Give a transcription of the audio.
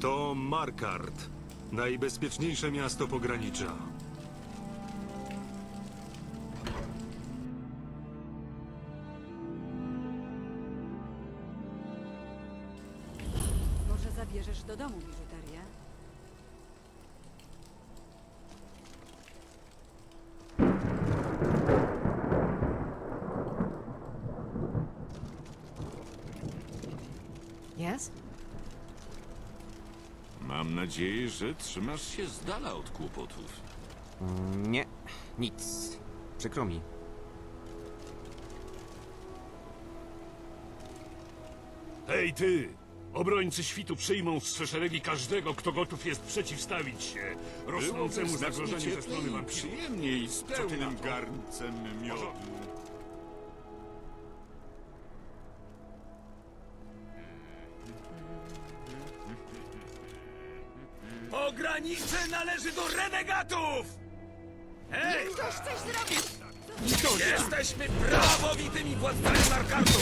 To Markart. Najbezpieczniejsze miasto pogranicza. Może zabierzesz do domu biżuterię? Jest? Mam nadzieję, że trzymasz się z dala od kłopotów. Nie, nic. Przykro mi. Hej ty! Obrońcy świtu przyjmą w swe szeregi każdego, kto gotów jest przeciwstawić się rosnącemu Byłoby zagrożeniu ze strony cieplej wampirów. przyjemniej z ty pełnym to? garncem miodu. Pogranicze należy do renegatów! Hej! Ktoś coś zrobił! Jesteśmy prawowitymi władcami Markartu!